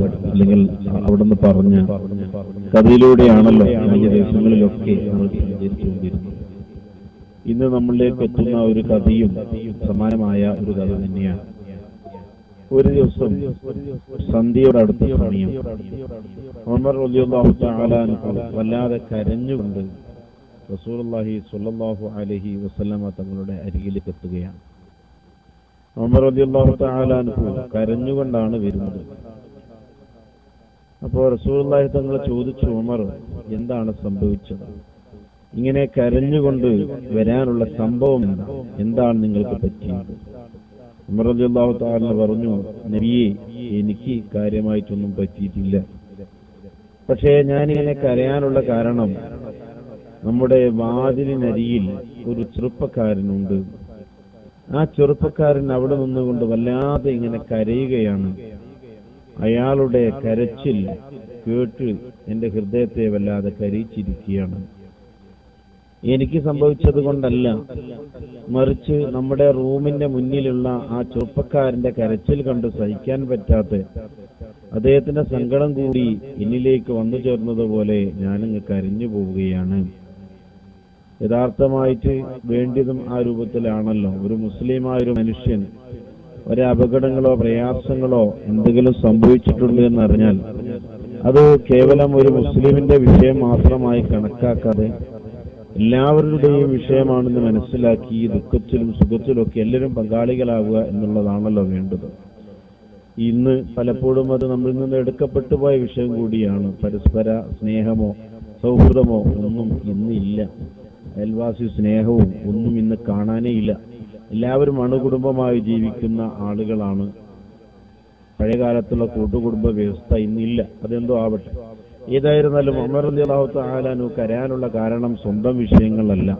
പഠിപ്പിച്ച അല്ലെങ്കിൽ അവിടുന്ന് പറഞ്ഞ കഥയിലൂടെയാണല്ലോ കഴിഞ്ഞ ദിവസങ്ങളിലൊക്കെ നമ്മൾ സഞ്ചരിച്ചുകൊണ്ടിരുന്നത്. ഇന്ന് നമ്മളിലേക്ക് എത്തുന്ന ഒരു കഥയും സമാനമായ ഒരു കഥ തന്നെയാണ്. ഒരു ദിവസം സന്ധ്യയോടടുത്ത സമയം ഉമർ വല്ലാതെ കരഞ്ഞുകൊണ്ട് റസൂലുള്ളാഹി സ്വല്ലല്ലാഹു അലൈഹി വസ്ലമ തങ്ങളുടെ അരികിലേക്ക് എത്തുകയാണ്. ഉമർ തആല അൻഹു കരഞ്ഞുകൊണ്ടാണ് വരുന്നത്. അപ്പോൾ റസൂലുള്ളാഹി തങ്ങൾ ചോദിച്ചു ഉമർ എന്താണ് സംഭവിച്ചത്? ഇങ്ങനെ കരഞ്ഞുകൊണ്ട് വരാനുള്ള സംഭവം എന്താ എന്താണ് നിങ്ങൾക്ക് പറ്റിയത്? ഉമർ അള്ളാഹു താലിന് പറഞ്ഞു നബിയെ എനിക്ക് കാര്യമായിട്ടൊന്നും പറ്റിയിട്ടില്ല. പക്ഷേ ഞാനിങ്ങനെ കരയാനുള്ള കാരണം നമ്മുടെ വാതിലിനരിയിൽ ഒരു ചെറുപ്പക്കാരനുണ്ട്. ആ ചെറുപ്പക്കാരൻ അവിടെ നിന്നുകൊണ്ട് വല്ലാതെ ഇങ്ങനെ കരയുകയാണ്. അയാളുടെ കരച്ചിൽ കേട്ട് എന്റെ ഹൃദയത്തെ വല്ലാതെ കരയിച്ചിരിക്കുകയാണ്. എനിക്ക് സംഭവിച്ചത് കൊണ്ടല്ല. മറിച്ച് നമ്മുടെ റൂമിന്റെ മുന്നിലുള്ള ആ ചെറുപ്പക്കാരന്റെ കരച്ചിൽ കണ്ട് സഹിക്കാൻ പറ്റാത്ത അദ്ദേഹത്തിന്റെ സങ്കടം കൂടി എന്നിലേക്ക് വന്നു ചേർന്നതുപോലെ ഞാനങ്ങ് കരഞ്ഞു പോവുകയാണ്. യഥാർത്ഥമായിട്ട് വേണ്ടിയതും ആ രൂപത്തിലാണല്ലോ. ഒരു മുസ്ലിമായ ഒരു മനുഷ്യൻ ഒരു അപകടങ്ങളോ പ്രയാസങ്ങളോ എന്തെങ്കിലും സംഭവിച്ചിട്ടുണ്ട് എന്നറിഞ്ഞാൽ അത് കേവലം ഒരു മുസ്ലിമിന്റെ വിഷയം മാത്രമായി കണക്കാക്കാതെ എല്ലാവരുടെയും വിഷയമാണെന്ന് മനസ്സിലാക്കി ദുഃഖത്തിലും സുഖത്തിലും ഒക്കെ എല്ലാവരും പങ്കാളികളാവുക എന്നുള്ളതാണല്ലോ വേണ്ടത്. ഇന്ന് പലപ്പോഴും അത് നമ്മളിൽ നിന്ന് എടുക്കപ്പെട്ടു പോയ വിഷയം കൂടിയാണ്. പരസ്പര സ്നേഹമോ സൗഹൃദമോ ഒന്നും ഇന്നില്ല. അയൽവാസി സ്നേഹവും ഒന്നും ഇന്ന് കാണാനേ ഇല്ല. എല്ലാവരും അണുകുടുംബമായി ജീവിക്കുന്ന ആളുകളാണ്. പഴയകാലത്തുള്ള കൂട്ടുകുടുംബ വ്യവസ്ഥ ഇന്നില്ല. അതെന്തോ ആവട്ടെ. ഏതായിരുന്നാലും അമർ അള്ളാഹു താലാനു കരയാനുള്ള കാരണം സ്വന്തം വിഷയങ്ങളല്ല.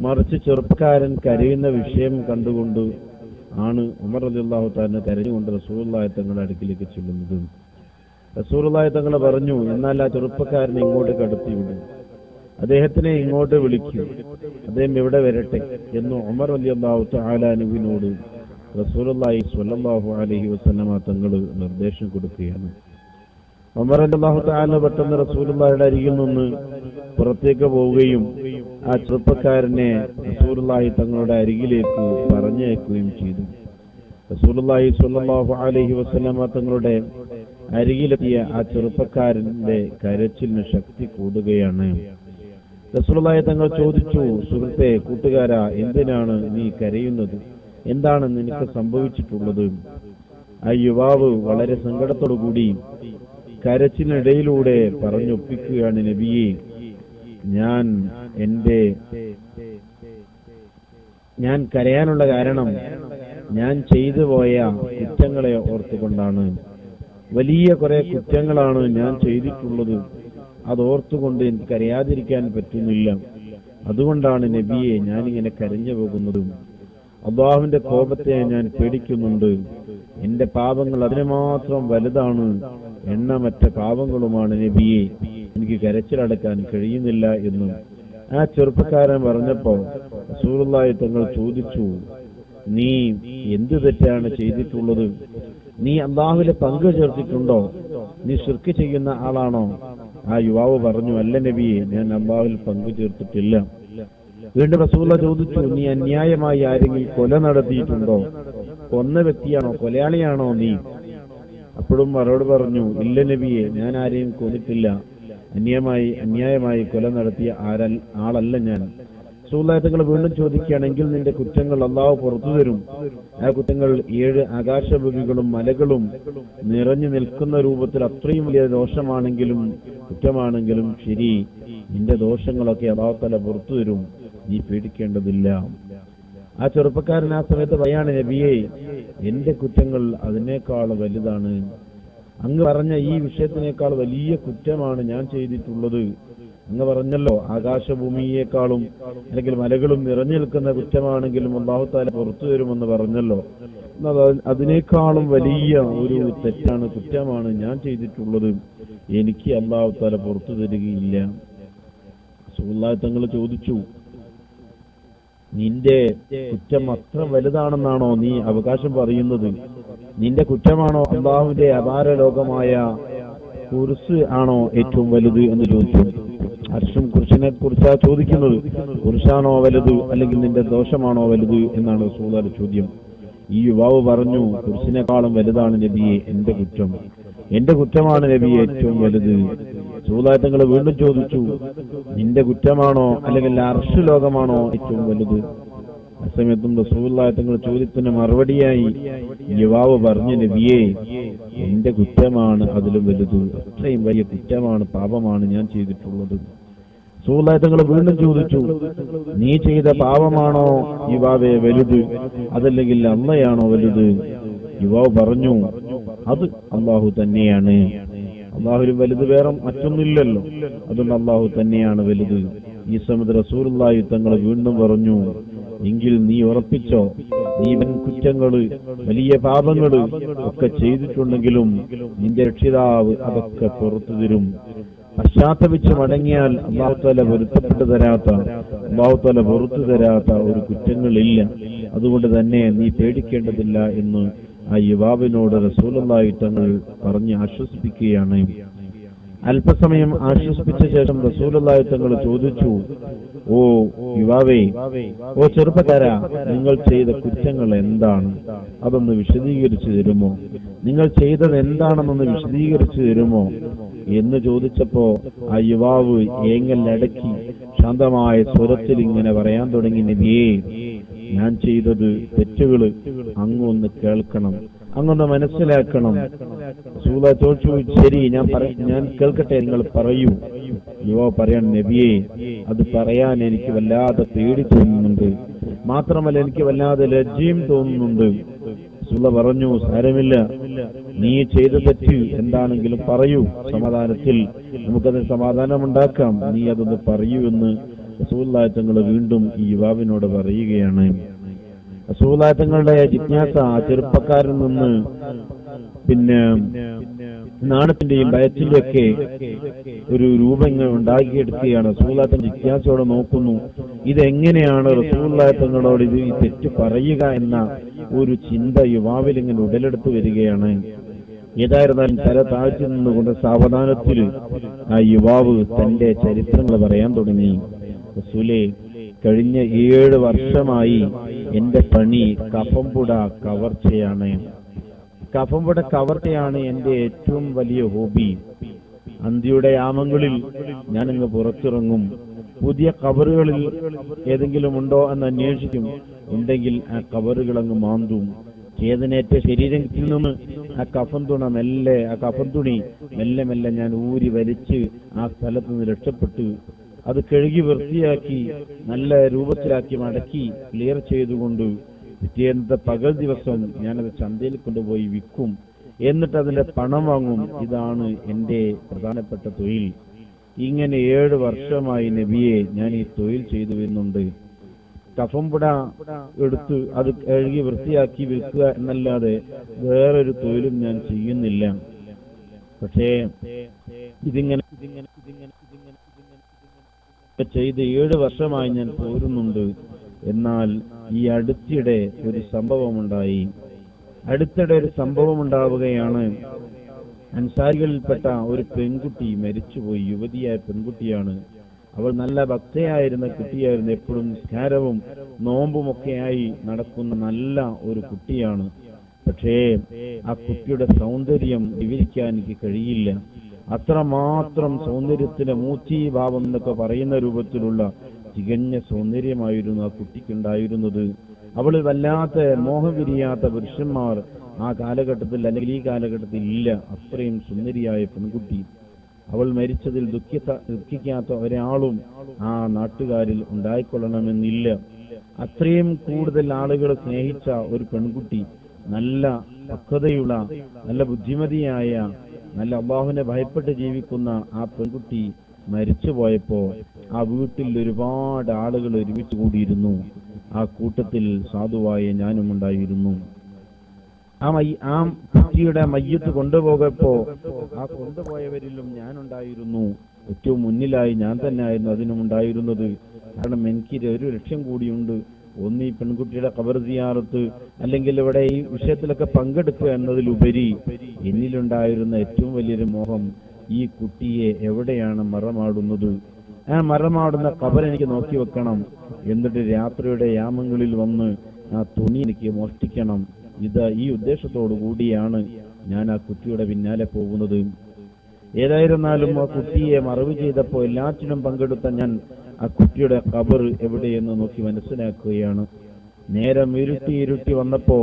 മറിച്ച് ചെറുപ്പക്കാരൻ കരയുന്ന വിഷയം കണ്ടുകൊണ്ട് ആണ് ഉമർ അള്ളാഹു താലിനെ കരഞ്ഞുകൊണ്ട് റസൂള്ളായ തങ്ങളുടെ അടുക്കിലേക്ക് ചെല്ലുന്നത്. റസൂള്ളായ തങ്ങൾ പറഞ്ഞു എന്നാൽ ആ ചെറുപ്പക്കാരനെ ഇങ്ങോട്ട് കടത്തിവിടും. അദ്ദേഹത്തിനെ ഇങ്ങോട്ട് വിളിക്കും. അദ്ദേഹം ഇവിടെ വരട്ടെ എന്ന് ഉമർ അലി അള്ളാഹു താലാനുവിനോട് റസൂലി സ്വല്ലല്ലാഹു അലഹി വസല്ലമ തങ്ങൾ നിർദ്ദേശം കൊടുക്കുകയാണ്. ഉമർ അല്ലാഹു താല പെട്ടെന്ന് റസൂലുള്ളാഹിയുടെ അരികിൽ നിന്ന് പുറത്തേക്ക് പോവുകയും ആ ചെറുപ്പക്കാരനെ റസൂലുള്ളാഹി തങ്ങളുടെ അരികിലേക്ക് പറഞ്ഞയക്കുകയും ചെയ്തു. റസൂലുള്ളാഹി സ്വല്ലല്ലാഹു അലഹി വസല്ലമ തങ്ങളുടെ അരികിലെത്തിയ ആ ചെറുപ്പക്കാരന്റെ കരച്ചിലിന് ശക്തി കൂടുകയാണ്. റസൂലുള്ളാഹി തങ്ങൾ ചോദിച്ചു സുഹൃത്തെ കൂട്ടുകാരാ എന്തിനാണ് നീ കരയുന്നത്? എന്താണ് നിനക്ക് സംഭവിച്ചിട്ടുള്ളത്? ആ യുവാവ് വളരെ സങ്കടത്തോടുകൂടി കരച്ചിനിടയിലൂടെ പറഞ്ഞൊപ്പിക്കുകയാണ് നബിയെ ഞാൻ എന്റെ ഞാൻ കരയാനുള്ള കാരണം ഞാൻ ചെയ്തു പോയ കുറ്റങ്ങളെ ഓർത്തുകൊണ്ടാണ്. വലിയ കുറെ കുറ്റങ്ങളാണ് ഞാൻ ചെയ്തിട്ടുള്ളത്. അത് ഓർത്തുകൊണ്ട് എനിക്ക് കരയാതിരിക്കാൻ പറ്റുന്നില്ല. അതുകൊണ്ടാണ് നബിയെ ഞാനിങ്ങനെ കരഞ്ഞു പോകുന്നതും അള്ളാഹുവിന്റെ കോപത്തെ ഞാൻ പേടിക്കുന്നുണ്ട്. എന്റെ പാപങ്ങൾ അതിന് മാത്രം വലുതാണ്. എണ്ണമറ്റ പാപങ്ങളുമാണ് നബിയെ. എനിക്ക് കരച്ചിലടക്കാൻ കഴിയുന്നില്ല എന്നും. ആ ചെറുപ്പക്കാരൻ പറഞ്ഞപ്പോ റസൂലുള്ളാഹി തങ്ങൾ ചോദിച്ചു നീ എന്ത് തെറ്റാണ് ചെയ്തിട്ടുള്ളത്? നീ അള്ളാഹുവിലെ പങ്ക് ചേർത്തിട്ടുണ്ടോ? നീ ശുർക്ക് ചെയ്യുന്ന ആളാണോ? ആ യുവാവ് പറഞ്ഞു അല്ല നബിയെ ഞാൻ അള്ളാഹുവിൽ പങ്കു ചേർത്തിട്ടില്ല വീണ്ടും റസൂല ചോദിച്ചു നീ അന്യായമായി ആരെങ്കിലും കൊല നടത്തിയിട്ടുണ്ടോ? കൊന്ന വ്യക്തിയാണോ? കൊലയാളിയാണോ നീ? അപ്പോഴും മറോട് പറഞ്ഞു ഇല്ല നബിയെ ഞാൻ ആരെയും കൊന്നിട്ടില്ല. അന്യമായി അന്യായമായി കൊല നടത്തിയ ആരൽ ആളല്ല ഞാൻ. സുഹൃത്തുക്കൾ വീണ്ടും ചോദിക്കുകയാണെങ്കിൽ നിന്റെ കുറ്റങ്ങൾ അള്ളാഹു പുറത്തു തരും. ആ കുറ്റങ്ങൾ ഏഴ് ആകാശഭൂമികളും മലകളും നിറഞ്ഞു നിൽക്കുന്ന രൂപത്തിൽ അത്രയും വലിയ ദോഷമാണെങ്കിലും കുറ്റമാണെങ്കിലും ശരി നിന്റെ ദോഷങ്ങളൊക്കെ അള്ളാഹു തല പുറത്തു തരും. നീ പേടിക്കേണ്ടതില്ല. ആ ചെറുപ്പക്കാരൻ ആ സമയത്ത് പറയാണ് നബിയെ എന്റെ കുറ്റങ്ങൾ അതിനേക്കാൾ വലുതാണ്. അങ്ങ് പറഞ്ഞ ഈ വിഷയത്തിനേക്കാൾ വലിയ കുറ്റമാണ് ഞാൻ ചെയ്തിട്ടുള്ളത്. അങ്ങ് പറഞ്ഞല്ലോ ആകാശഭൂമിയേക്കാളും അല്ലെങ്കിൽ മലകളും നിറഞ്ഞു നിൽക്കുന്ന കുറ്റമാണെങ്കിലും അള്ളാഹു താല പുറത്തു തരുമെന്ന് പറഞ്ഞല്ലോ. അതിനേക്കാളും വലിയ ഒരു തെറ്റാണ് കുറ്റമാണ് ഞാൻ ചെയ്തിട്ടുള്ളത്. എനിക്ക് അള്ളാഹു താല പുറത്തു തരികയില്ല. സുഹൃത്തായി തങ്ങൾ ചോദിച്ചു നിന്റെ കുറ്റം അത്ര വലുതാണെന്നാണോ നീ അവകാശം പറയുന്നത്? നിന്റെ കുറ്റമാണോ അള്ളാഹുവിന്റെ അപാര ലോകമായ ആണോ ഏറ്റവും വലുത്? എന്ന് ചോദിച്ചു. അർഷും കുറിച്ചിനെ കുറിച്ചാ ചോദിക്കുന്നത്? കുർശാണോ വലുത് അല്ലെങ്കിൽ നിന്റെ ദോഷമാണോ വലുത് എന്നാണ് റസൂലുള്ളാഹിയുടെ ചോദ്യം. ഈ യുവാവ് പറഞ്ഞു കുറിശിനേക്കാളും വലുതാണ് നബിയെ എന്റെ കുറ്റം. എന്റെ കുറ്റമാണ് നബിയെ ഏറ്റവും വലുത്. സൂതാറ്റങ്ങൾ വീണ്ടും ചോദിച്ചു നിന്റെ കുറ്റമാണോ അല്ലെങ്കിൽ അർഷ് ലോകമാണോ ഏറ്റവും വലുത്? അസമയത്തും റസൂല്ലായത്തങ്ങൾ ചോദ്യത്തിന് മറുപടിയായി യുവാവ് പറഞ്ഞു നബിയെ എന്റെ കുറ്റമാണ് അതിലും വലുത്. അത്രയും വലിയ കുറ്റമാണ് പാപമാണ് ഞാൻ ചെയ്തിട്ടുള്ളത്. സൂലായത്തങ്ങൾ വീണ്ടും ചോദിച്ചു നീ ചെയ്ത പാപമാണോ യുവാവെ വലുത്? അതല്ലെങ്കിൽ അമ്മയാണോ വലുത്? യുവാവ് പറഞ്ഞു അത് അള്ളാഹു തന്നെയാണ്. അള്ളാഹു വലുത് വേറെ മറ്റൊന്നില്ലല്ലോ അതുകൊണ്ട് അള്ളാഹു തന്നെയാണ് വലുത്. ഈ സമയത്ത് റസൂലുള്ളാഹി തങ്ങൾ വീണ്ടും പറഞ്ഞു എങ്കിൽ നീ ഉറപ്പിച്ചോ നീ വൻ കുറ്റങ്ങൾ വലിയ പാപങ്ങൾ ഒക്കെ ചെയ്തിട്ടുണ്ടെങ്കിലും നിന്റെ രക്ഷിതാവ് അതൊക്കെ പുറത്തു തരും. പശ്ചാത്തപിച്ച് മടങ്ങിയാൽ അള്ളാഹുത്തല പൊരുത്തപ്പെട്ടു തരാത്ത അള്ളാഹുത്തല പുറത്തു തരാത്ത ഒരു കുറ്റങ്ങളില്ല. അതുകൊണ്ട് തന്നെ നീ പേടിക്കേണ്ടതില്ല എന്ന് ആ യുവാവിനോട് റസൂലായി തങ്ങൾ പറഞ്ഞ് ആശ്വസിപ്പിക്കുകയാണ്. അല്പസമയം ആശ്വസിപ്പിച്ച ശേഷം റസൂലായി തങ്ങൾ ചോദിച്ചു ഓ യുവാവേ ഓ ചെറുപ്പക്കാര നിങ്ങൾ ചെയ്ത കുറ്റങ്ങൾ എന്താണ്? അതൊന്ന് വിശദീകരിച്ചു തരുമോ? നിങ്ങൾ ചെയ്തത് എന്താണെന്നൊന്ന് വിശദീകരിച്ചു തരുമോ? എന്ന് ചോദിച്ചപ്പോ ആ യുവാവ് ഏങ്ങലടക്കി ശാന്തമായ സ്വരത്തിൽ ഇങ്ങനെ പറയാൻ തുടങ്ങി നബിയേ ഞാൻ ചെയ്തത് തെറ്റുകൾ അങ്ങൊന്ന് കേൾക്കണം. അങ്ങൊന്ന് മനസ്സിലാക്കണം. സൂല ചോദിച്ചു ശരി ഞാൻ ഞാൻ കേൾക്കട്ടെ നിങ്ങൾ പറയൂ. യുവാവ് പറയാൻ നബിയെ അത് പറയാൻ എനിക്ക് വല്ലാതെ പേടി തോന്നുന്നുണ്ട്. മാത്രമല്ല എനിക്ക് വല്ലാതെ ലജ്ജയും തോന്നുന്നുണ്ട്. സുള്ള പറഞ്ഞു സാരമില്ല. നീ ചെയ്ത തെറ്റ് എന്താണെങ്കിലും പറയൂ. സമാധാനത്തിൽ നമുക്കത് സമാധാനമുണ്ടാക്കാം. നീ അതൊന്ന് പറയൂ എന്ന് റസൂല്ലായത്തങ്ങൾ വീണ്ടും ഈ യുവാവിനോട് പറയുകയാണ്. റസൂല്ലായത്തങ്ങളുടെ ജിജ്ഞാസ ചെറുപ്പക്കാരിൽ നിന്ന് പിന്നെ നാണത്തിന്റെയും ഭയത്തിന്റെയും ഒക്കെ ഒരു രൂപങ്ങൾ ഉണ്ടാക്കിയെടുക്കുകയാണ്. റസൂല്ലാത്തൻ ജിജ്ഞാസയോടെ നോക്കുന്നു. ഇതെങ്ങനെയാണ് റസൂല്ലാത്തങ്ങളോട് ഇത് തെറ്റ് പറയുക എന്ന ഒരു ചിന്ത യുവാവിൽ ഇങ്ങനെ ഉടലെടുത്തു വരികയാണ്. ഏതായിരുന്നാലും തല താഴ്ത്തി നിന്നുകൊണ്ട് സാവധാനത്തിൽ ആ യുവാവ് തന്റെ ചരിത്രങ്ങൾ പറയാൻ തുടങ്ങി. റസൂലേ കഴിഞ്ഞ ഏഴ് വർഷമായി എന്റെ പണി കഫംപുട കവർച്ചയാണ്. കഫംപുട കവർച്ചയാണ് എന്റെ ഏറ്റവും വലിയ ഹോബി. അന്തിയുടെ യാമങ്ങളിൽ ഞാൻ ഇങ്ങ് പുറത്തിറങ്ങും. പുതിയ കബറുകളിൽ ഏതെങ്കിലും ഉണ്ടോ എന്ന് അന്വേഷിക്കും. ഉണ്ടെങ്കിൽ ആ കബറുകൾ അങ്ങ് മാന്തും. ചേതനേറ്റ ശരീരത്തിൽ നിന്ന് ആ കഫൻ തുണ മെല്ലെ ആ കഫൻ തുണി മെല്ലെ മെല്ലെ ഞാൻ ഊരി വലിച്ച് ആ സ്ഥലത്ത് നിന്ന് രക്ഷപ്പെട്ടു അത് കഴുകി വൃത്തിയാക്കി നല്ല രൂപത്തിലാക്കി മടക്കി ക്ലിയർ ചെയ്തുകൊണ്ട് പിറ്റേന്നത്തെ പകൽ ദിവസം ഞാനത് ചന്തയിൽ കൊണ്ടുപോയി വിൽക്കും. എന്നിട്ട് അതിന്റെ പണം വാങ്ങും. ഇതാണ് എന്റെ പ്രധാനപ്പെട്ട തൊഴിൽ. ഇങ്ങനെ ഏഴ് വർഷമായി നബിയെ ഞാൻ ഈ തൊഴിൽ ചെയ്തു വരുന്നുണ്ട്. കഫംപുട എടുത്ത് അത് കഴുകി വൃത്തിയാക്കി വിൽക്കുക എന്നല്ലാതെ വേറൊരു തൊഴിലും ഞാൻ ചെയ്യുന്നില്ല. പക്ഷേ ഇതിങ്ങനെ ഇതിങ്ങനെ ഇതിങ്ങനെ ചെയ്ത് ഏഴ് വർഷമായി ഞാൻ പോരുന്നുണ്ട്. എന്നാൽ ഈ അടുത്തിടെ ഒരു സംഭവമുണ്ടായി. അടുത്തിടെ ഒരു സംഭവം ഉണ്ടാവുകയാണ് അൻസാരികളിൽപ്പെട്ട ഒരു പെൺകുട്ടി മരിച്ചുപോയി. യുവതിയായ പെൺകുട്ടിയാണ്. അവൾ നല്ല ഭക്തയായിരുന്ന കുട്ടിയായിരുന്നു. എപ്പോഴും നിസ്കാരവും നോമ്പുമൊക്കെയായി നടക്കുന്ന നല്ല ഒരു കുട്ടിയാണ്. പക്ഷേ ആ കുട്ടിയുടെ സൗന്ദര്യം വിവരിക്കാൻ എനിക്ക് കഴിയില്ല. അത്രമാത്രം സൗന്ദര്യത്തിലെ മൂർത്തീഭാവം എന്നൊക്കെ പറയുന്ന രൂപത്തിലുള്ള തികഞ്ഞ സൗന്ദര്യമായിരുന്നു ആ കുട്ടിക്കുണ്ടായിരുന്നത്. അവൾ വല്ലാത്ത മോഹം വിരിയാത്ത പുരുഷന്മാർ ആ കാലഘട്ടത്തിൽ അല്ലെങ്കിൽ ഈ കാലഘട്ടത്തിൽ ഇല്ല. അത്രയും സുന്ദരിയായ പെൺകുട്ടി. അവൾ മരിച്ചതിൽ ദുഃഖിത്ത ദുഃഖിക്കാത്ത ഒരാളും ആ നാട്ടുകാരിൽ ഉണ്ടായിക്കൊള്ളണമെന്നില്ല. അത്രയും കൂടുതൽ ആളുകൾ സ്നേഹിച്ച ഒരു പെൺകുട്ടി നല്ല പക്വതയുള്ള നല്ല ബുദ്ധിമതിയായ നല്ല അള്ളാഹുവിനെ ഭയപ്പെട്ട് ജീവിക്കുന്ന ആ പെൺകുട്ടി മരിച്ചു പോയപ്പോ ആ വീട്ടിൽ ഒരുപാട് ആളുകൾ ഒരുമിച്ച് കൂടിയിരുന്നു. ആ കൂട്ടത്തിൽ സാധുവായ ഞാനും ഉണ്ടായിരുന്നു. ആ മൈ ആ കുട്ടിയുടെ മയ്യത്ത് കൊണ്ടുപോകപ്പോ ആ കൊണ്ടുപോയവരിലും ഞാനുണ്ടായിരുന്നു ഏറ്റവും മുന്നിലായി ഞാൻ തന്നെ ആയിരുന്നു അതിനും ഉണ്ടായിരുന്നത്. കാരണം എനിക്ക് ഒരു ലക്ഷ്യം കൂടിയുണ്ട്. ഒന്ന് ഈ പെൺകുട്ടിയുടെ കബർ സിയാറത്ത് അല്ലെങ്കിൽ ഇവിടെ ഈ വിഷയത്തിലൊക്കെ പങ്കെടുക്കുക എന്നതിലുപരി എന്നിലുണ്ടായിരുന്ന ഏറ്റവും വലിയൊരു മോഹം ഈ കുട്ടിയെ എവിടെയാണ് മറമാടുന്നത്? ആ മറമാടുന്ന കബർ എനിക്ക് നോക്കി വെക്കണം. എന്നിട്ട് രാത്രിയുടെ യാമങ്ങളിൽ വന്ന് ആ തുണി എനിക്ക് മോഷ്ടിക്കണം. ഇത് ഈ ഉദ്ദേശത്തോടു കൂടിയാണ് ഞാൻ ആ കുട്ടിയുടെ പിന്നാലെ പോകുന്നത്. ഏതായിരുന്നാലും ആ കുട്ടിയെ മറവ് ചെയ്തപ്പോൾ എല്ലാറ്റിനും പങ്കെടുത്ത ഞാൻ ആ കുട്ടിയുടെ ഖബർ എവിടെയെന്ന് നോക്കി മനസ്സിലാക്കുകയാണ്. നേരം ഇരുട്ടി ഇരുട്ടി വന്നപ്പോ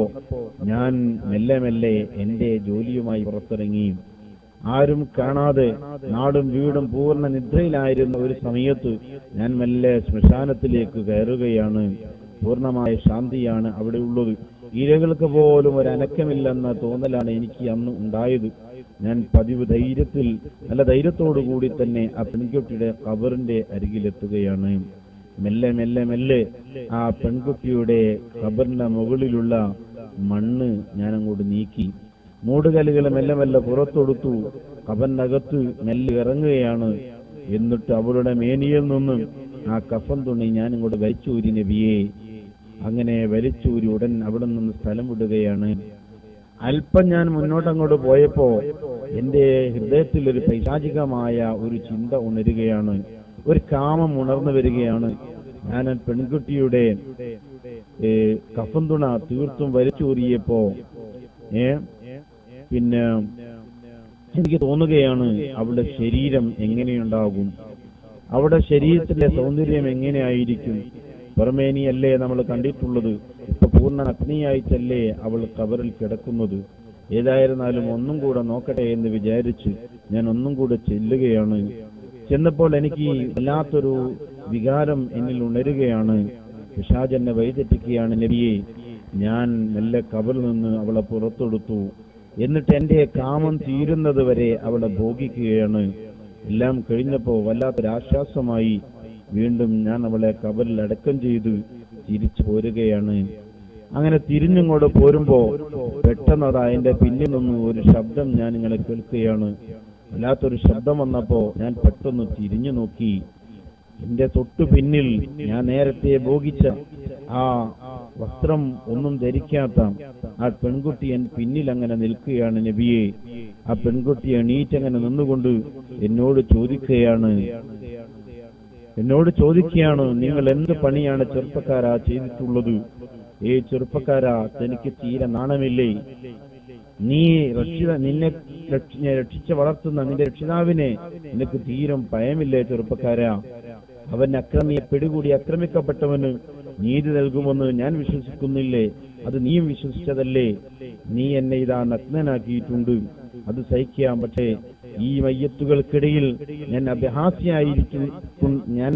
ഞാൻ മെല്ലെ മെല്ലെ എന്റെ ജോലിയുമായി പുറത്തിറങ്ങി. ആരും കാണാതെ നാടും വീടും പൂർണ നിദ്രയിലായിരുന്ന ഒരു സമയത്ത് ഞാൻ മെല്ലെ ശ്മശാനത്തിലേക്ക് കയറുകയാണ്. പൂർണമായ ശാന്തിയാണ് അവിടെ ഉള്ളത്. ഇരകൾക്ക് പോലും ഒരു തോന്നലാണ് എനിക്ക് അന്ന് ഉണ്ടായത്. ഞാൻ പതിവ് ധൈര്യത്തിൽ നല്ല ധൈര്യത്തോടു കൂടി തന്നെ ആ പെൺകുട്ടിയുടെ കബറിന്റെ അരികിലെത്തുകയാണ്. മെല്ലെ മെല്ലെ മെല്ലെ ആ പെൺകുട്ടിയുടെ കബറിന്റെ മുകളിലുള്ള മണ്ണ് ഞാൻ അങ്ങോട്ട് നീക്കി. മൂടുകലുകൾ മെല്ലെ മെല്ലെ പുറത്തൊടുത്തു. കബറിനകത്ത് മെല്ലെ ഇറങ്ങുകയാണ്. എന്നിട്ട് അവളുടെ മേനിയിൽ നിന്നും ആ കഫൻ തുണി ഞാൻ ഇങ്ങോട്ട് വലിച്ചൂരി നബിയെ. അങ്ങനെ വലിച്ചൂരി ഉടൻ അവിടെ നിന്ന് സ്ഥലം വിടുകയാണ്. അല്പം ഞാൻ മുന്നോട്ട് അങ്ങോട്ട് പോയപ്പോ എന്റെ ഹൃദയത്തിൽ ഒരു പൈശാചികമായ ഒരു ചിന്ത ഉണരുകയാണ്. ഒരു കാമം ഉണർന്നു വരികയാണ്. ഞാൻ പെൺകുട്ടിയുടെ കഫന്തുണ തീർത്തും വലിച്ചൂറിയപ്പോ ഏ പിന്നെ എനിക്ക് തോന്നുകയാണ് അവളുടെ ശരീരം എങ്ങനെയുണ്ടാകും. അവളുടെ ശരീരത്തിന്റെ സൗന്ദര്യം എങ്ങനെയായിരിക്കും? പുറമേനിയല്ലേ നമ്മൾ കണ്ടിട്ടുള്ളത്? ഇപ്പൊ പൂർണ അഗ്നിയായിട്ടല്ലേ അവൾ കവറിൽ കിടക്കുന്നത്? ഏതായിരുന്നാലും ഒന്നും കൂടെ നോക്കട്ടെ എന്ന് വിചാരിച്ച് ഞാൻ ഒന്നും കൂടെ ചെല്ലുകയാണ്. ചെന്നപ്പോൾ എനിക്ക് വല്ലാത്തൊരു വികാരം എന്നിൽ ഉണരുകയാണ്. പിശാജ് എന്നെ വഴിതെറ്റിക്കുകയാണ് നബിയെ ഞാൻ നല്ല കവറിൽ നിന്ന് അവളെ പുറത്തെടുത്തു. എന്നിട്ട് എന്റെ കാമം തീരുന്നത് വരെ അവളെ ഭോഗിക്കുകയാണ്. എല്ലാം കഴിഞ്ഞപ്പോ വല്ലാത്തൊരാശ്വാസമായി വീണ്ടും ഞാൻ അവളെ കബറിൽ അടക്കം ചെയ്ത് തിരിച്ചു പോരുകയാണ്. അങ്ങനെ തിരിഞ്ഞിങ്ങോട്ട് പോരുമ്പോ പെട്ടെന്ന് അതാ പിന്നിൽ നിന്ന് ഒരു ശബ്ദം ഞാൻ ഇങ്ങനെ കേൾക്കുകയാണ്. അല്ലാത്തൊരു ശബ്ദം വന്നപ്പോ ഞാൻ പെട്ടെന്ന് തിരിഞ്ഞു നോക്കി. എന്റെ തൊട്ടു പിന്നിൽ ഞാൻ നേരത്തെ ഭോഗിച്ച ആ വസ്ത്രം ഒന്നും ധരിക്കാത്ത ആ പെൺകുട്ടി എൻ പിന്നിൽ അങ്ങനെ നിൽക്കുകയാണ് നബിയെ. ആ പെൺകുട്ടി എണീറ്റങ്ങനെ നിന്നുകൊണ്ട് എന്നോട് ചോദിക്കുകയാണ് എന്നോട് ചോദിക്കുകയാണ് നിങ്ങൾ എന്ത് പണിയാണ് ചെറുപ്പക്കാരാ ചെയ്തിട്ടുള്ളത്? ഏ ചെറുപ്പക്കാരാ തനിക്ക് തീരെ നാണമില്ലേ? നീ രക്ഷിത നിന്നെ രക്ഷ- രക്ഷിച്ച് വളർത്തുന്ന നിന്റെ രക്ഷിതാവിനെ നിനക്ക് തീരം ഭയമില്ലേ ചെറുപ്പക്കാരാ? അവൻ അക്രമിയെ പിടികൂടി അക്രമിക്കപ്പെട്ടവന് നീതി നൽകുമെന്ന് ഞാൻ വിശ്വസിക്കുന്നില്ലേ? അത് നീയും വിശ്വസിച്ചതല്ലേ? നീ എന്നെ ഇതാ നഗ്നനാക്കിയിട്ടുണ്ട്. അത് സഹിക്കാം പക്ഷേ ഈ മയ്യത്തുകൾക്കിടയിൽ ഞാൻ അഭ്യാസിയായിരിക്കും ഞാൻ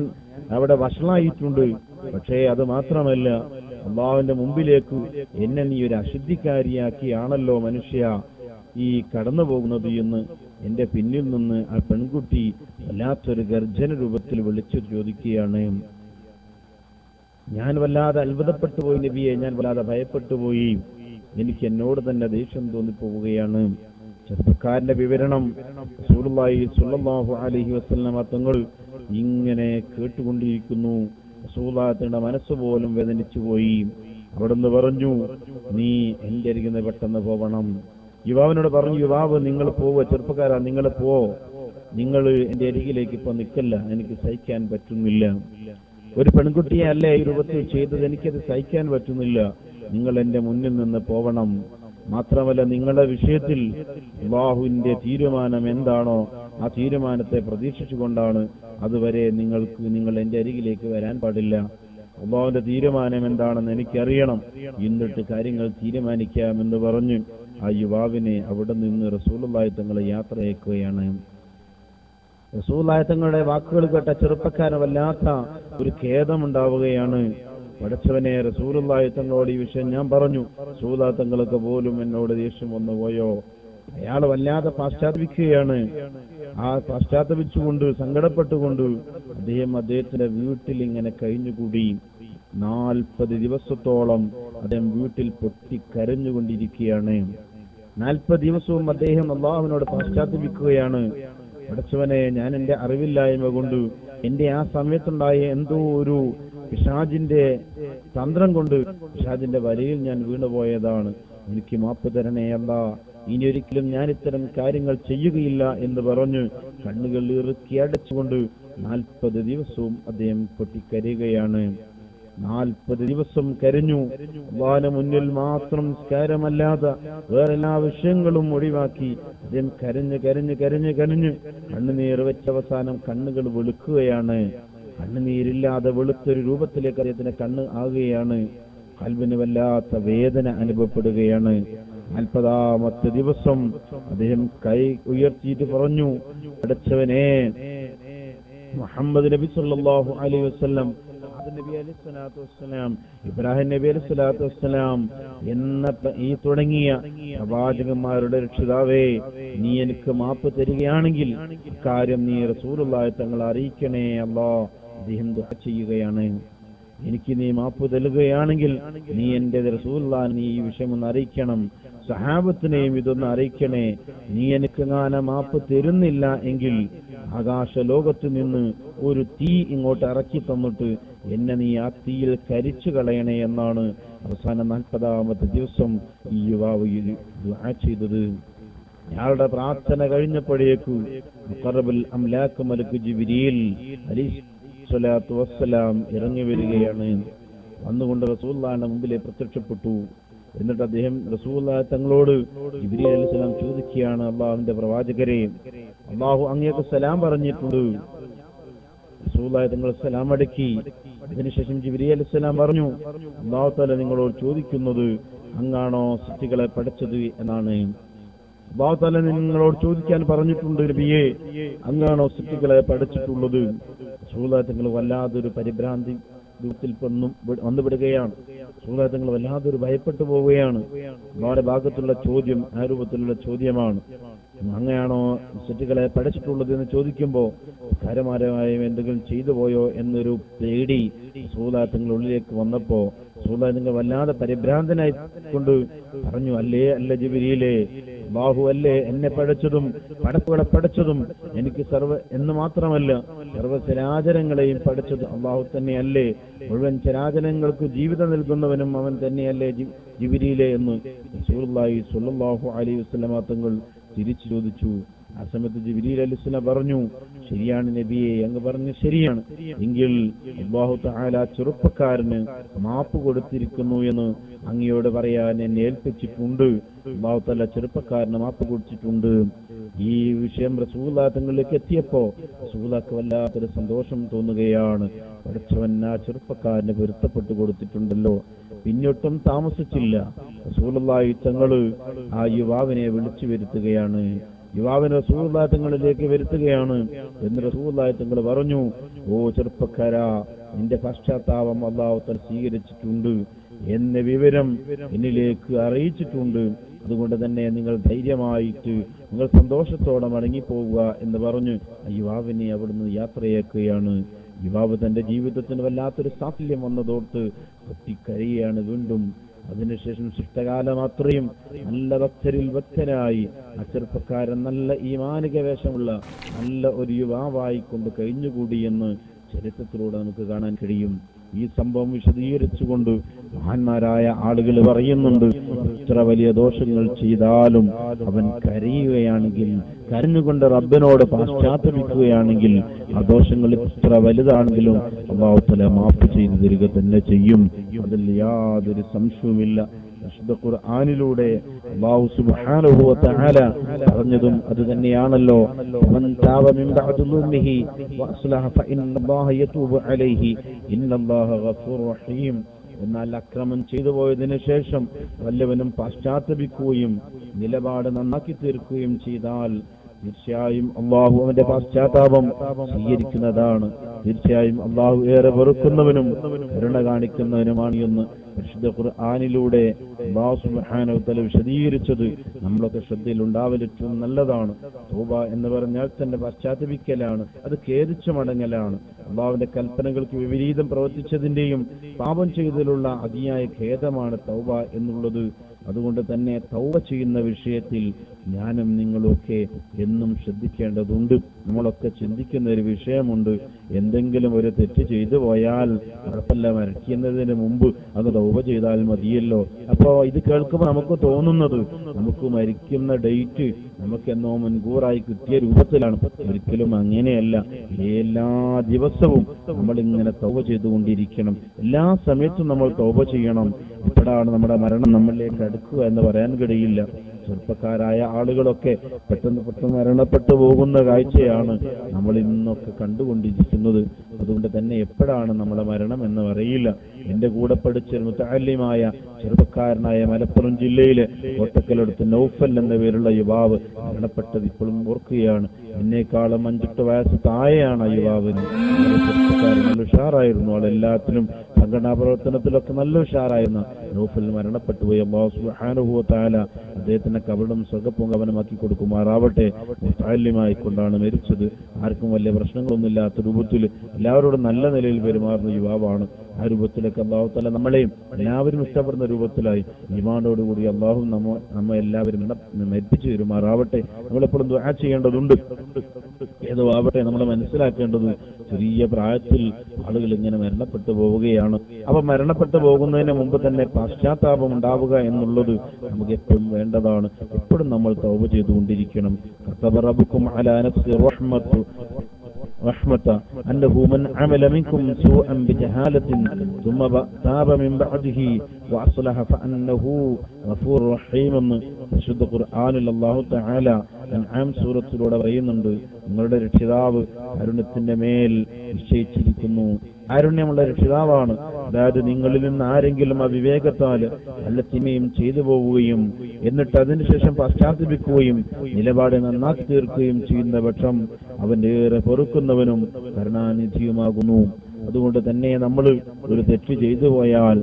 അവിടെ വഷളായിട്ടുണ്ട്. പക്ഷേ അത് മാത്രമല്ല അള്ളാഹുവിന്റെ മുമ്പിലേക്ക് എന്നെ നീ ഒരു അശുദ്ധിക്കാരിയാക്കിയാണല്ലോ മനുഷ്യ. ഈ കടന്നു പോകുന്നത് എന്ന് എന്റെ പിന്നിൽ നിന്ന് ആ പെൺകുട്ടി വല്ലാത്തൊരു ഗർജന രൂപത്തിൽ വിളിച്ചു ചോദിക്കുകയാണ്. ഞാൻ വല്ലാതെ അത്ഭുതപ്പെട്ടു പോയി നബിയെ. ഞാൻ വല്ലാതെ ഭയപ്പെട്ടു പോയി എനിക്ക് എന്നോട് തന്നെ ദേഷ്യം തോന്നിപ്പോവുകയാണ് ചെറുപ്പക്കാരന്റെ വിവരണം റസൂലുള്ളാഹി സ്വല്ലല്ലാഹു അലൈഹി വസല്ലമ തങ്ങൾ ഇങ്ങനെ കേട്ടുകൊണ്ടിരിക്കുന്നു. റസൂലുള്ളാഹിയുടെ മനസ്സ് പോലും വേദനിച്ചു പോയി. അവിടുന്ന് പറഞ്ഞു നീ എന്റെ അരികുന്ന പെട്ടെന്ന് പോവണം. യുവാവിനോട് പറഞ്ഞു യുവാവ് നിങ്ങൾ പോവുക ചെറുപ്പക്കാരാ നിങ്ങൾ പോ. നിങ്ങൾ എന്റെ അരികിലേക്ക് ഇപ്പൊ നിൽക്കല്ല എനിക്ക് സഹിക്കാൻ പറ്റുന്നില്ല. ഒരു പെൺകുട്ടിയെ അല്ലേ ഈ രൂപത്തിൽ ചെയ്തത്? എനിക്കത് സഹിക്കാൻ പറ്റുന്നില്ല. നിങ്ങൾ എന്റെ മുന്നിൽ നിന്ന് പോവണം. മാത്രമല്ല നിങ്ങളുടെ വിഷയത്തിൽ അള്ളാഹുവിന്റെ തീരുമാനം എന്താണോ ആ തീരുമാനത്തെ പ്രതീക്ഷിച്ചുകൊണ്ടാണ് അതുവരെ നിങ്ങൾക്ക് നിങ്ങൾ എന്റെ അരികിലേക്ക് വരാൻ പാടില്ല. അള്ളാഹുവിന്റെ തീരുമാനം എന്താണെന്ന് എനിക്കറിയണം. എന്നിട്ട് കാര്യങ്ങൾ തീരുമാനിക്കാമെന്ന് പറഞ്ഞു. ആ യുവാവിനെ അവിടെ നിന്ന് റസൂലുള്ളാഹി തങ്ങളെ യാത്രയേക്കുകയാണ് റസൂലായ തങ്ങളുടെ വാക്കുകൾ കേട്ട ചെറുപ്പക്കാരൻ വല്ലാത്ത ഒരു ഖേദമുണ്ടാവുകയാണ് പഠിച്ചവനെ റസൂലുള്ളാഹി തങ്ങളോട് ഈ വിഷയം ഞാൻ പറഞ്ഞു. റസൂലാ തങ്ങൾക്ക് പോലും എന്നോട് ദേഷ്യം വന്നു പോയോ അയാൾ വല്ലാതെ പാശ്ചാത്തപിക്കുകയാണ് ആ പാശ്ചാത്തപിച്ചുകൊണ്ട് സങ്കടപ്പെട്ടുകൊണ്ട് അദ്ദേഹം അദ്ദേഹത്തിന്റെ വീട്ടിൽ ഇങ്ങനെ കഴിഞ്ഞുകൂടി. നാൽപ്പത് ദിവസത്തോളം അദ്ദേഹം വീട്ടിൽ പൊട്ടി കരഞ്ഞുകൊണ്ടിരിക്കുകയാണ്. നാൽപ്പത് ദിവസവും അദ്ദേഹം അള്ളാഹുവിനോട് പാശ്ചാത്തപിക്കുകയാണ് പഠിച്ചവനെ ഞാൻ എന്റെ അറിവില്ലായ്മ കൊണ്ട് എന്റെ ആ സമയത്തുണ്ടായ എന്തോ ഒരു പിശാജിന്റെ തന്ത്രം കൊണ്ട് പിശാജിന്റെ വലയിൽ ഞാൻ വീണുപോയതാണ്. എനിക്ക് മാപ്പ് തരണേ അല്ല. ഇനി ഒരിക്കലും ഞാൻ ഇത്തരം കാര്യങ്ങൾ ചെയ്യുകയില്ല എന്ന് പറഞ്ഞ് കണ്ണുകൾ ഇറുക്കി അടച്ചുകൊണ്ട് നാൽപ്പത് ദിവസവും അദ്ദേഹം പൊട്ടിക്കരയുകയാണ്. നാൽപ്പത് ദിവസം കരഞ്ഞു. അള്ളാഹിന് മുന്നിൽ മാത്രം സ്കാരമല്ലാതെ വേറെല്ലാ വിഷയങ്ങളും ഒഴിവാക്കി. അദ്ദേഹം കരഞ്ഞ് കരഞ്ഞ് കരഞ്ഞ് കരഞ്ഞ് കണ്ണുനീർ വെച്ച അവസാനം കണ്ണുകൾ വെളുക്കുകയാണ്. കണ്ണുനീരില്ലാതെ വെളുത്തൊരു രൂപത്തിലേക്ക് അദ്ദേഹത്തിന് കണ്ണ് ആകുകയാണ്. കൽവിന് വല്ലാത്ത വേദന അനുഭവപ്പെടുകയാണ്. നാൽപ്പതാമത്തെ ദിവസം അദ്ദേഹം കൈ ഉയർത്തിയിട്ട് പറഞ്ഞു അടച്ചവനെ മുഹമ്മദ് നബി സല്ലല്ലാഹു അലൈഹി വസല്ലം ഇബ്രാഹിം നബി അലി സ്വലാത്തു വസ്സലാം എന്ന ഈ തുടങ്ങിയ പ്രവാചകന്മാരുടെ രക്ഷിതാവേ നീ എനിക്ക് മാപ്പ് തരികയാണെങ്കിൽ കാര്യം നീ റസൂലുള്ളാഹി തങ്ങൾ അറിയിക്കണേ അല്ലോ അദ്ദേഹം ചെയ്യുകയാണ്. എനിക്ക് നീ മാപ്പ് തരുകയാണെങ്കിൽ നീ എന്റെ റസൂല്ലാ നീ ഈ വിഷയം ഒന്ന് അറിയിക്കണം. സഹാബത്തിനെയും ഇതൊന്ന് അറിയിക്കണേ. നീ എനിക്ക് ഞാന മാപ്പ് തരുന്നില്ല എങ്കിൽ ആകാശ ലോകത്ത് നിന്ന് ഒരു തീ ഇങ്ങോട്ട് ഇറക്കി തന്നിട്ട് എന്നെ നീ ആ തീയിൽ കരിച്ചു കളയണേ എന്നാണ് അവസാന നാൽപ്പതാമത്തെ ദിവസം ഈ യുവാവ് ചെയ്തത്. അയാളുടെ പ്രാർത്ഥന കഴിഞ്ഞപ്പോഴേക്കു സ്വലാത്തു ഇറങ്ങി വരികയാണ്. വന്നുകൊണ്ട് റസൂല്ലാന്റെ മുമ്പിലെ പ്രത്യക്ഷപ്പെട്ടു. എന്നിട്ട് അദ്ദേഹം റസൂല്ല തങ്ങളോട് ജിബിരി അലൈഹി സ്വലാം ചോദിക്കുകയാണ് അള്ളാഹുവിന്റെ പ്രവാചകരെ അള്ളാഹു അങ്ങേക്ക് സലാം പറഞ്ഞിട്ടുണ്ട്. റസൂലായ തങ്ങൾ സലാം അടക്കി. അതിനുശേഷം ജിബിരി അലൈഹി പറഞ്ഞു അള്ളാഹു താല നിങ്ങളോട് ചോദിക്കുന്നത് അങ്ങാണോ സൃഷ്ടികളെ പഠിച്ചത് എന്നാണ്. അള്ളാഹു താല നിങ്ങളോട് ചോദിക്കാൻ പറഞ്ഞിട്ടുണ്ട് നബിയെ അങ്ങാണോ സൃഷ്ടികളെ പഠിച്ചിട്ടുള്ളത് റസൂലാത്തങ്ങൾ വല്ലാതൊരു പരിഭ്രാന്തി ദൂരത്തിൽ വന്നു വന്നുവിടുകയാണ് റസൂലാത്തങ്ങൾ വല്ലാതൊരു ഭയപ്പെട്ടു പോവുകയാണ്. നമ്മുടെ ഭാഗത്തുള്ള ചോദ്യം ആ രൂപത്തിലുള്ള ചോദ്യമാണ്. അങ്ങനെയാണോ സെറ്റുകളെ പഠിച്ചിട്ടുള്ളത് എന്ന് ചോദിക്കുമ്പോ കാര്യമാരമായ എന്തെങ്കിലും ചെയ്തു പോയോ എന്നൊരു പേടി റസൂലാത്തങ്ങൾ ഉള്ളിലേക്ക് വന്നപ്പോ നിങ്ങൾ വല്ലാതെ പരിഭ്രാന്തനായി കൊണ്ട് പറഞ്ഞു അല്ലേ അല്ല ജിബിരിയിലെ ബാഹു അല്ലേ എന്നെ പഠിച്ചതും പടക്കുകളെ പഠിച്ചതും എനിക്ക് സർവ എന്ന് മാത്രമല്ല സർവ ചരാചരങ്ങളെയും പഠിച്ചതും അള്ളാഹു തന്നെയല്ലേ. മുഴുവൻ ചരാചരങ്ങൾക്ക് ജീവിതം നൽകുന്നവനും അവൻ തന്നെയല്ലേ ജിബിരിയിലേ എന്ന് റസൂലുള്ളാഹി സ്വല്ലല്ലാഹു അലൈഹി വസല്ലമ തങ്ങൾ തിരിച്ചു ചോദിച്ചു. ആ സമയത്ത് ജിബിലീൽ അലിസ്ല പറഞ്ഞു ശരിയാണ് നബിയെ അങ്ങ് പറഞ്ഞ് ശരിയാണ്. എങ്കിൽ അള്ളാഹു ചെറുപ്പക്കാരന് മാപ്പ് കൊടുത്തിരിക്കുന്നു എന്ന് അങ്ങയോട് പറയാൻ എന്നെ ഏൽപ്പിച്ചിട്ടുണ്ട്. അള്ളാഹു ചെറുപ്പക്കാരന് മാപ്പ് കൊടുത്തിട്ടുണ്ട്. ഈ വിഷയം റസൂല തങ്ങളിലേക്ക് എത്തിയപ്പോ റസൂലാക്ക് വല്ലാത്തൊരു സന്തോഷം തോന്നുകയാണ്. പഠിച്ചവൻ ആ ചെറുപ്പക്കാരന് പൊരുത്തപ്പെട്ടു കൊടുത്തിട്ടുണ്ടല്ലോ. പിന്നൊട്ടും താമസിച്ചില്ല. റസൂലുള്ളാഹി തങ്ങൾ ആ യുവാവിനെ വിളിച്ചു വരുത്തുകയാണ്. യുവാവിനെ റസൂലുള്ളാഹി തങ്ങളിലേക്ക് വരുത്തുകയാണ് എന്ന് റസൂലുള്ളാഹി തങ്ങൾ പറഞ്ഞു. ഓ ചെറുപ്പക്കാരാ നിന്റെ പശ്ചാത്താപം അള്ളാഹുത്തൻ സ്വീകരിച്ചിട്ടുണ്ട് എന്ന വിവരം എന്നിലേക്ക് അറിയിച്ചിട്ടുണ്ട്. അതുകൊണ്ട് തന്നെ നിങ്ങൾ ധൈര്യമായിട്ട് നിങ്ങൾ സന്തോഷത്തോടെ മടങ്ങിപ്പോവുക എന്ന് പറഞ്ഞു. യുവാവിനെ അവിടുന്ന് യാത്രയാക്കുകയാണ്. യുവാവ് തന്റെ ജീവിതത്തിന് വല്ലാത്തൊരു സാഫല്യം വന്നതോർത്ത് കത്തിക്കരയാണ് വീണ്ടും. അതിനുശേഷം ശിഷ്ടകാലം അത്രയും നല്ല ഭക്തരിൽ ഭക്തനായി ആ ചെറുപ്പക്കാരൻ നല്ല ഈ മാനിക വേഷമുള്ള നല്ല ഒരു യുവാവായിക്കൊണ്ട് കഴിഞ്ഞുകൂടി എന്ന് ചരിത്രത്തിലൂടെ നമുക്ക് കാണാൻ കഴിയും. ഈ സംഭവം വിശദീകരിച്ചുകൊണ്ട് മഹാന്മാരായ ആളുകൾ പറയുന്നുണ്ട് ഇത്ര വലിയ ദോഷങ്ങൾ ചെയ്താലും അവൻ കരയുകയാണെങ്കിൽ കരഞ്ഞുകൊണ്ട് റബ്ബിനോട് പാശ്ചാത്തപിക്കുകയാണെങ്കിൽ ആ ദോഷങ്ങൾ ഇത്ര വലുതാണെങ്കിലും അള്ളാഹുത്തല മാപ്പ് ചെയ്തു തരിക തന്നെ ചെയ്യും. അതിൽ യാതൊരു സംശയവുമില്ല. ഖുർആനിലൂടെ അല്ലാഹു സുബ്ഹാനഹു വ തആല പറഞ്ഞതും അത് തന്നെയാണല്ലോ എന്നാൽ അക്രമം ചെയ്തു പോയതിനു ശേഷം വല്ലവനും പശ്ചാത്തപിക്കുകയും നിലപാട് നന്നാക്കി തീർക്കുകയും ചെയ്താൽ തീർച്ചയായും അള്ളാഹു അവന്റെ പശ്ചാത്താപം സ്വീകരിക്കുന്നതാണ്. തീർച്ചയായും അള്ളാഹു ഏറെ വെറുക്കുന്നവനും കരുണ കാണിക്കുന്നവനുമാണ് എന്ന് പരിശുദ്ധ ഖുർആാനിലൂടെ തആല വിശദീകരിച്ചത് നമ്മളൊക്കെ ശ്രദ്ധയിൽ നല്ലതാണ്. തൗബ എന്ന് പറഞ്ഞാൽ തന്നെ പശ്ചാത്തപിക്കലാണ് അത് ഖേദിച്ചു മടങ്ങലാണ്. അള്ളാവിന്റെ കൽപ്പനകൾക്ക് വിപരീതം പ്രവർത്തിച്ചതിന്റെയും പാപം ചെയ്തതിലുള്ള അതിയായ ഖേദമാണ് തൗബ എന്നുള്ളത്. അതുകൊണ്ട് തന്നെ തൗവ ചെയ്യുന്ന വിഷയത്തിൽ ഞാനും നിങ്ങളൊക്കെ എന്നും ശ്രദ്ധിക്കേണ്ടതുണ്ട്. നമ്മളൊക്കെ ചിന്തിക്കുന്ന ഒരു വിഷയമുണ്ട്. എന്തെങ്കിലും ഒരു തെറ്റ് ചെയ്തു പോയാൽ കുഴപ്പമില്ല മരക്കുന്നതിന് മുമ്പ് അത് തൗബ ചെയ്താൽ മതിയല്ലോ. അപ്പോ ഇത് കേൾക്കുമ്പോൾ നമുക്ക് തോന്നുന്നത് നമുക്ക് മരിക്കുന്ന ഡേറ്റ് നമുക്ക് എന്നോ മുൻകൂറായി കിട്ടിയ രൂപത്തിലാണ്. ഒരിക്കലും അങ്ങനെയല്ല. എല്ലാ ദിവസവും നമ്മൾ ഇങ്ങനെ തൗബ ചെയ്തുകൊണ്ടിരിക്കണം. എല്ലാ സമയത്തും നമ്മൾ തൗബ ചെയ്യണം. ഇപ്പോഴാണ് നമ്മുടെ മരണം നമ്മളിലേക്ക് അടുക്കുക എന്ന് പറയാൻ കഴിയില്ല. ചെറുപ്പക്കാരായ ആളുകളൊക്കെ പെട്ടെന്ന് പെട്ടെന്ന് മരണപ്പെട്ടു പോകുന്ന കാഴ്ചയാണ് നമ്മൾ ഇന്നൊക്കെ കണ്ടുകൊണ്ടിരിക്കുന്നത്. അതുകൊണ്ട് തന്നെ എപ്പോഴാണ് നമ്മുടെ മരണം എന്ന് അറിയില്ല. എന്റെ കൂടെ പഠിച്ച മുത്താല്യമായ ചെറുപ്പക്കാരനായ മലപ്പുറം ജില്ലയിലെ കോട്ടക്കലടുത്ത് നൗഫൽ എന്ന പേരുള്ള യുവാവ് മരണപ്പെട്ടത് ഇപ്പോഴും ഓർക്കുകയാണ്. എന്നേക്കാളും അഞ്ചെട്ട് വയസ്സ് താഴെയാണ് ആ യുവാവിന്. ചെറുപ്പക്കാരൻ ഉഷാറായിരുന്നു. ആൾ എല്ലാത്തിലും സംഘടനാ പ്രവർത്തനത്തിലൊക്കെ നല്ല ഉഷാറായിരുന്ന നൂഫൽ മരണപ്പെട്ടു പോയി അള്ളാഹു സുബ്ഹാനഹു വ തആല അദ്ദേഹത്തിന്റെ കബറും കവനമാക്കി കൊടുക്കുമാറാവട്ടെ. മുത്താല്യമായി കൊണ്ടാണ് മരിച്ചത്. ആർക്കും വലിയ പ്രശ്നങ്ങളൊന്നുമില്ലാത്ത രൂപത്തിൽ എല്ലാവരോടും നല്ല നിലയിൽ പെരുമാറുന്ന യുവാവാണ് ആ രൂപത്തിലൊക്കെ തല നമ്മളെയും എല്ലാവരും ഇഷ്ടപ്പെടുന്ന രൂപത്തിലായി ഇമാനോടുകൂടി അള്ളാഹു നമ്മ നമ്മ എല്ലാവരും മരിപ്പിച്ചു പെരുമാറാവട്ടെ. നമ്മളെപ്പോഴും ദുആ ചെയ്യേണ്ടതുണ്ട്. ഏതോ ആവട്ടെ നമ്മൾ മനസ്സിലാക്കേണ്ടത് ചെറിയ പ്രായത്തിൽ ആളുകൾ ഇങ്ങനെ മരണപ്പെട്ടു പോവുകയാണ്. അപ്പൊ മരണപ്പെട്ടു പോകുന്നതിന് മുമ്പ് തന്നെ പശ്ചാത്താപം ഉണ്ടാവുക എന്നുള്ളത് നമുക്ക് എപ്പോഴും വേണ്ടതാണ്. എപ്പോഴും നമ്മൾ തൗബ ചെയ്തുകൊണ്ടിരിക്കണം. കർത്തവറബുക്കും അലാ നഫ്സി റഹ്മത്തു. رحمة أنه من عمل منكم سوءا بجهالة ثم ب- تاب من بعده وأصلح فأنه غفور رحيم എന്ന് വിശുദ്ധ ഖുർആനിൽ അല്ലാഹു തആല അൻആം സൂറത്തിലൂടെ പറയുന്നുണ്ട് നിങ്ങളുടെ രക്ഷിതാവ് അരുണ്യത്തിന്റെ മേൽ നിശ്ചയിച്ചിരിക്കുന്നു കാരുണ്യമുള്ള രക്ഷിതാവാണ്. അതായത് നിങ്ങളിൽ നിന്ന് ആരെങ്കിലും ആ വിവേകത്താൽ നല്ല തിന്മയും ചെയ്തു പോവുകയും എന്നിട്ട് അതിനുശേഷം പശ്ചാത്തപിക്കുകയും നിലപാട് നന്നാക്കി തീർക്കുകയും ചെയ്യുന്ന പക്ഷം അവന്റെ ഏറെ പൊറുക്കുന്നവനും കരുണാനിധിയുമാകുന്നു. അതുകൊണ്ട് തന്നെ നമ്മൾ ഒരു തെറ്റ് ചെയ്തു പോയാൽ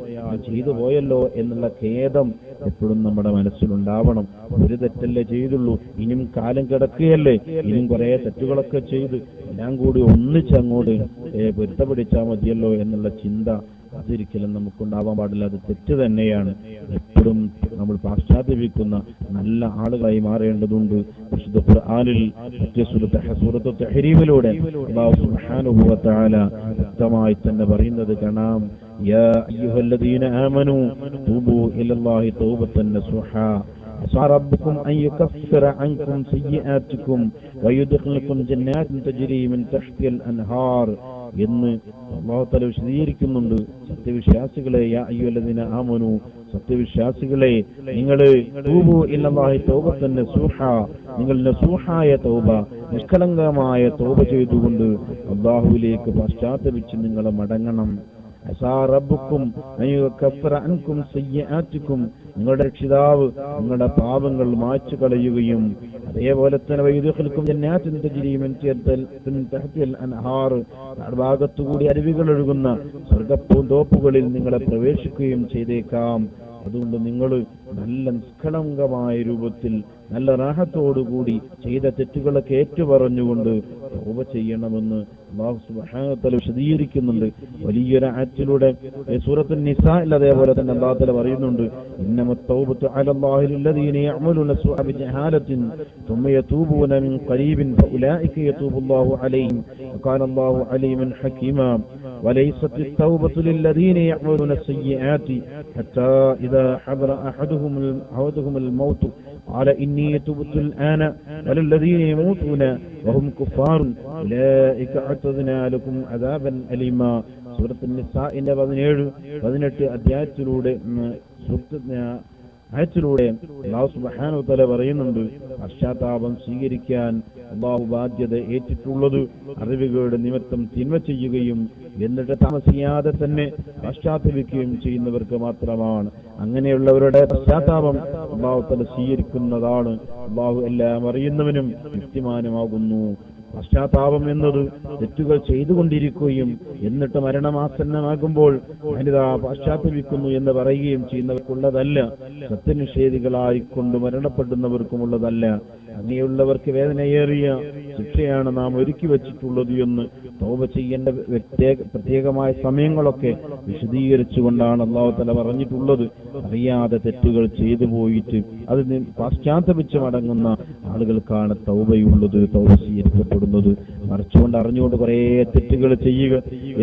ചെയ്തു പോയല്ലോ എന്നുള്ള ഖേദം എപ്പോഴും നമ്മുടെ മനസ്സിലുണ്ടാവണം. ഒരു തെറ്റല്ലേ ചെയ്തുള്ളൂ. ഇനിയും കാലം കിടക്കുകയല്ലേ? ഇനിയും കുറെ തെറ്റുകളൊക്കെ ചെയ്ത് എല്ലാം കൂടി ഒന്നിച്ചങ്ങോട്ട് പൊരുത്തപ്പെടിച്ചാൽ മതിയല്ലോ എന്നുള്ള ചിന്ത അതൊരിക്കലും നമുക്കുണ്ടാവാൻ പാടില്ല അത് തെറ്റ് തന്നെയാണ് എപ്പോഴും നമ്മൾ പാശ്ചാത്യപിക്കുന്ന നല്ല ആളുകളായി മാറേണ്ടതുണ്ട് വിശുദ്ധ ഖുർആനിൽ മറ്റേ സൂറത്ത് സൂറത്ത് തഹരീമിലൂടെ അല്ലാഹു സുബ്ഹാനഹു വ തആല വ്യക്തമായി തന്നെ പറയുന്നത് കാണാം യാ അയ്യുഹല്ലദീന ആമനു തൂബു ഇലല്ലാഹി തൗബത്തൻ നസുഹാ عسى ربكم أن يكفر عنكم سيئاتكم ويدخلكم جنات تجري من تحتها الأنهار എന്ന് അള്ളാഹുത്തല തല വിശദീകരിക്കുന്നുണ്ട്. സത്യവിശ്വാസികളെ ആമനു സത്യവിശ്വാസികളെ നിങ്ങൾ തൗബത്തൻ നസൂഹ നിങ്ങൾ നസൂഹായ തൗബ നിഷ്കളങ്കമായ തൗബ ചെയ്തുകൊണ്ട് അള്ളാഹുവിലേക്ക് പശ്ചാത്തപിച്ച് നിങ്ങൾ മടങ്ങണം. നിങ്ങളുടെ രക്ഷിതാവ് നിങ്ങളുടെ പാപങ്ങൾ മായ്ച്ചു കളയുകയും അതേപോലെ തന്നെ തഹ്തിൽ അൻഹാർ. ഭാഗത്തുകൂടി അരുവികൾ ഒഴുകുന്ന സ്വർഗപ്പൂന്തോപ്പുകളിൽ നിങ്ങളെ പ്രവേശിക്കുകയും ചെയ്തേക്കാം. അതുകൊണ്ട് നിങ്ങൾ നല്ല നിഷ്കളങ്കമായ രൂപത്തിൽ നല്ല റാഹത്തോടുകൂടി ചെയ്ത തെറ്റുകളൊക്കെ ഏറ്റുപറഞ്ഞുകൊണ്ട് തൗബ ചെയ്യണമെന്ന് അല്ലാഹു സുബ്ഹാനഹു വതആല വിശദീകരിക്കുന്നുണ്ട് വലിയൊരു ആറ്റിലൂടെ സൂറത്തുൻ നിസായിൽ അതേപോലെ തന്നെ അല്ലാഹു തആല പറയുന്നുണ്ട് ഇന്നമത് തൗബത്തു അലല്ലാഹി ലില്ലദീന യഅമലൂന സൂഅ ബിജഹാലത്തിൻ ثم يتوبون من قريب فأولئك يتوب الله عليهم وكان الله عليما حكيما وليست التوبة للذين يعملون السيئات حتى إذا حضر أحدهم أحدهم الموت قال إني تبت الآن وللذين يموتون وهم كفار أولئك أعتدنا لكم عذابا أليما സൂറത്ത് നിസാഇന്റെ പതിനേഴ് പതിനെട്ട് അധ്യായത്തിലൂടെ ഉം, സൂറത്ത് ന- ആയത്തിലൂടെ അള്ളാഹു വതആല പറയുന്നുണ്ട് പശ്ചാത്താപം സ്വീകരിക്കാൻ അള്ളാഹു ബാധ്യത ഏറ്റിട്ടുള്ളത് അറിവുകളുടെ നിമിത്തം തിന്മ ചെയ്യുകയും എന്നിട്ട് താമസിയാതെ തന്നെ പശ്ചാത്തപിക്കുകയും ചെയ്യുന്നവർക്ക് മാത്രമാണ്. അങ്ങനെയുള്ളവരുടെ പശ്ചാത്താപം അള്ളാഹു തല സ്വീകരിക്കുന്നതാണ്. അള്ളാഹു എല്ലാം അറിയുന്നവനും യുക്തിമാനുമാകുന്നു. പശ്ചാത്താപം എന്നത് തെറ്റുകൾ ചെയ്തുകൊണ്ടിരിക്കുകയും എന്നിട്ട് മരണമാസന്നമാകുമ്പോൾ വനിതാ പശ്ചാത്തപിക്കുന്നു എന്ന് പറയുകയും ചെയ്യുന്നവർക്കുള്ളതല്ല. സത്യനിഷേധികളായിക്കൊണ്ട് മരണപ്പെടുന്നവർക്കുമുള്ളതല്ല. അങ്ങനെയുള്ളവർക്ക് വേദനയേറിയ ശിക്ഷയാണ് നാം ഒരുക്കി വച്ചിട്ടുള്ളത് എന്ന് തോപ ചെയ്യേണ്ട പ്രത്യേക പ്രത്യേകമായ സമയങ്ങളൊക്കെ വിശദീകരിച്ചുകൊണ്ടാണ് അള്ളാഹു തല പറഞ്ഞിട്ടുള്ളത്. അറിയാതെ തെറ്റുകൾ ചെയ്തു പോയിട്ട് അത് പാശ്ചാത്തപിച്ച് മടങ്ങുന്ന ആളുകൾക്കാണ് തൗബയുള്ളത് തൗബ സ്വീകരിക്കപ്പെടുന്നത്. മറിച്ചുകൊണ്ട് അറിഞ്ഞുകൊണ്ട് കുറേ തെറ്റുകൾ ചെയ്യുക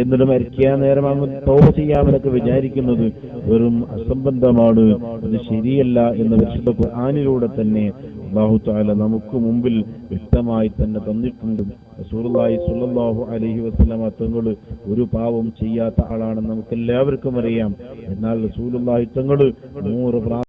എന്നിട്ട് മരിക്കാൻ നേരം അങ്ങ് തോപ ചെയ്യാമെന്നൊക്കെ വിചാരിക്കുന്നത് വെറും അസംബന്ധമാണ്. അത് ശരിയല്ല എന്ന് വിശുദ്ധ ഖുർആനിലൂടെ തന്നെ അള്ളാഹു താല നമുക്ക് മുമ്പിൽ വ്യക്തമായി തന്നെ തന്നിട്ടുണ്ട്. റസൂലുള്ളാഹി സ്വല്ലല്ലാഹു അലഹി വസല്ലമ തങ്ങൾ ഒരു പാവം ചെയ്യാത്ത ആളാണെന്ന് നമുക്ക് എല്ലാവർക്കും അറിയാം. എന്നാൽ റസൂലുള്ളാഹി തങ്ങൾ നൂറ്